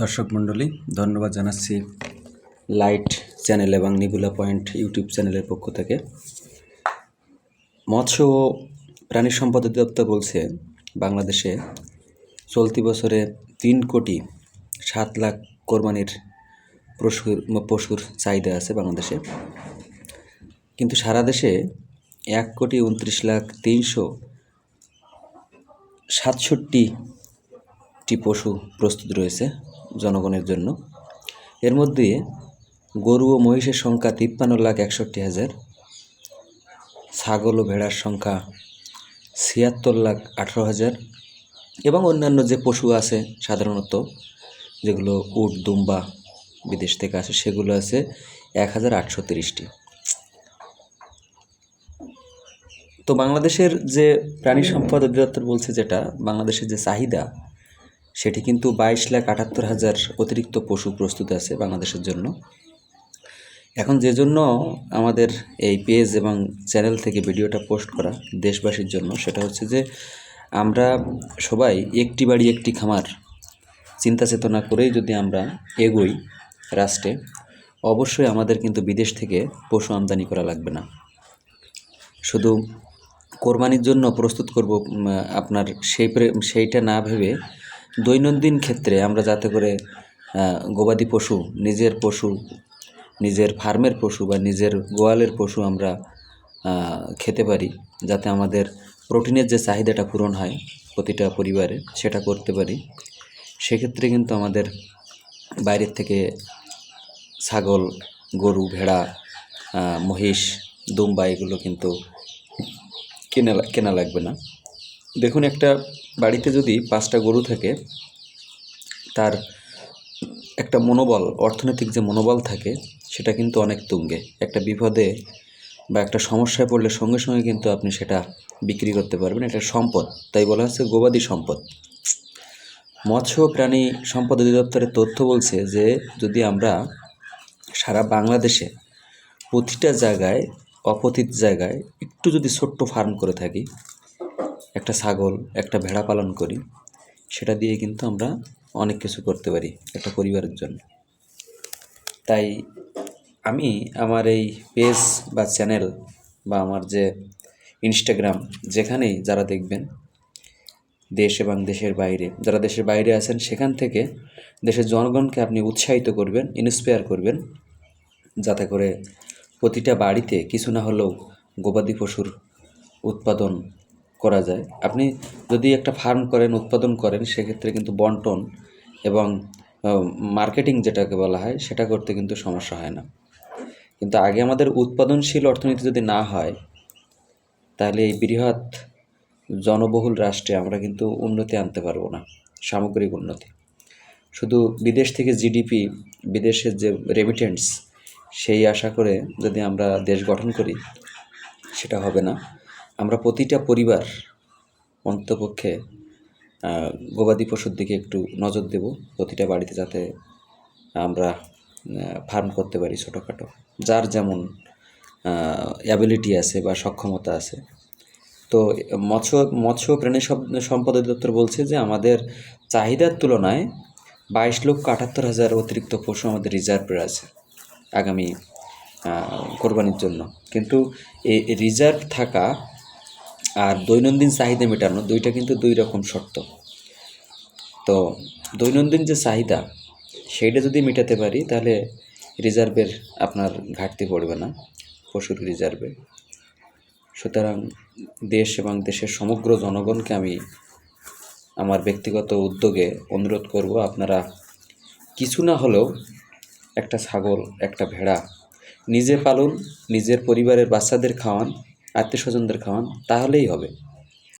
দর্শক মণ্ডলী, ধন্যবাদ জানাচ্ছি লাইট চ্যানেল এবং নিবুলা পয়েন্ট ইউটিউব চ্যানেলের পক্ষ থেকে। মৎস্য ও প্রাণী সম্পদ অধিদপ্তর বলছে, বাংলাদেশে চলতি বছরে তিন কোটি সাত লাখ কোরবানির পশুর পশুর চাহিদা আছে বাংলাদেশে। কিন্তু সারা দেশে এক কোটি উনত্রিশ লাখ তিনশো সাতষট্টিটি পশু প্রস্তুত রয়েছে। জনগণের জন্য। এর মধ্যে গরু ও মহিষের সংখ্যা তিপ্পান্ন লাখ একষট্টি হাজার, ছাগল ও ভেড়ার সংখ্যা ছিয়াত্তর লাখ আঠারো হাজার এবং অন্যান্য যে পশু আছে সাধারণত, যেগুলো উট, দুম্বা বিদেশ থেকে আসে, সেগুলো আছে এক হাজার আটশো তিরিশটি। তো বাংলাদেশের যে প্রাণী সম্পদ অধিদপ্তর বলছে যেটা, বাংলাদেশের যে চাহিদা সেটি কিন্তু বাইশ লাখ আটাত্তর হাজার অতিরিক্ত পশু প্রস্তুত আছে বাংলাদেশের জন্য। এখন যে জন্য আমাদের এই পেজ এবং চ্যানেল থেকে ভিডিওটা পোস্ট করা দেশবাসীর জন্য, সেটা হচ্ছে যে আমরা সবাই একটি বাড়ি একটি খামার চিন্তা চেতনা করেই যদি আমরা এগোই রাষ্ট্রে, অবশ্যই আমাদের কিন্তু বিদেশ থেকে পশু আমদানি করা লাগবে না। শুধু কোরবানির জন্য প্রস্তুত করব আপনার সেই সেইটা না ভেবে দৈনন্দিন ক্ষেত্রে আমরা যাতে করে গবাদি পশু, নিজের পশু, নিজের ফার্মের পশু বা নিজের গোয়ালের পশু আমরা খেতে পারি, যাতে আমাদের প্রোটিনের যে চাহিদাটা পূরণ হয় প্রতিটা পরিবারে, সেটা করতে পারি। সেক্ষেত্রে কিন্তু আমাদের বাইরের থেকে ছাগল, গরু, ভেড়া মহিষ, দুম্বা এগুলো কিন্তু কেনা কেনা লাগবে না। দেখুন, একটা বাড়িতে যদি পাঁচটা গরু থাকে, তার একটা মনোবল, অর্থনৈতিক যে মনোবল থাকে, সেটা কিন্তু অনেক তুঙ্গে। একটা বিপদে বা একটা সমস্যায় পড়লে সঙ্গে সঙ্গে কিন্তু আপনি সেটা বিক্রি করতে পারবেন। এটা সম্পদ, তাই বলা হচ্ছে গবাদি সম্পদ। মৎস্য প্রাণী সম্পদ অধিদপ্তরের তথ্য বলছে যে, যদি আমরা সারা বাংলাদেশে প্রতিটা জায়গায়, অপতিত জায়গায় একটু যদি ছোট্ট ফার্ম করে থাকি একটা ছাগল, একটা ভেড়া পালন করি, সেটা দিয়ে কিন্তু আমরা অনেক কিছু করতে পারি একটা পরিবারের জন্য। তাই আমি আমার এই পেজ বা চ্যানেল বা আমার যে ইনস্টাগ্রাম, যেখানেই যারা দেখবেন, দেশ এবং দেশের বাইরে, যারা দেশের বাইরে আছেন, সেখান থেকে দেশের জনগণকে আপনি উৎসাহিত করবেন ইন্সপায়ার করবেন, যাতে করে প্রতিটা বাড়িতে কিছু না হলেও গবাদি পশুর উৎপাদন করা যায়। আপনি যদি একটা ফার্ম করেন, উৎপাদন করেন, সেক্ষেত্রে কিন্তু বন্টন এবং মার্কেটিং যেটাকে বলা হয়, সেটা করতে কিন্তু সমস্যা হয় না। কিন্তু আগে আমাদের উৎপাদনশীল অর্থনীতি যদি না হয়, তাহলে এই বৃহৎ জনবহুল রাষ্ট্রে আমরা কিন্তু উন্নতি আনতে পারব না, সামগ্রিক উন্নতি। শুধু বিদেশ থেকে জিডিপি, বিদেশের যে রেমিটেন্স সেই আশা করে যদি আমরা দেশ গঠন করি, সেটা হবে না। আমরা প্রতিটা পরিবার অন্তপক্ষে গবাদি পশুর দিকে একটু নজর দেব, প্রতিটা বাড়িতে যাতে আমরা ফার্ম করতে পারি ছোটোখাটো। যার যেমন অ্যাবিলিটি আছে বা সক্ষমতা আছে। তো মৎস্য মৎস্য প্রাণী সম- সম্পদ অধিদপ্তর বলছে যে আমাদের চাহিদার তুলনায় বাইশ লক্ষ আটাত্তর হাজার অতিরিক্ত পশু আমাদের রিজার্ভে আছে আগামী কোরবানির জন্য। কিন্তু এই রিজার্ভ থাকা আর দৈনন্দিন চাহিদা মেটানো দুইটা কিন্তু দুই রকম শর্ত। তো দৈনন্দিন যে চাহিদা, সেইটা যদি মেটাতে পারি, তাহলে রিজার্ভের আপনার ঘাটতি পড়বে না, পশুর রিজার্ভে। সুতরাং দেশ এবং দেশের সমগ্র জনগণকে আমি আমার ব্যক্তিগত উদ্যোগে অনুরোধ করব, আপনারা কিছু না হলেও একটা ছাগল, একটা ভেড়া নিজে পালন, নিজের পরিবারের বাচ্চাদের খাওয়ান আত্মীয় স্বজনদের খাওয়ান তাহলেই হবে।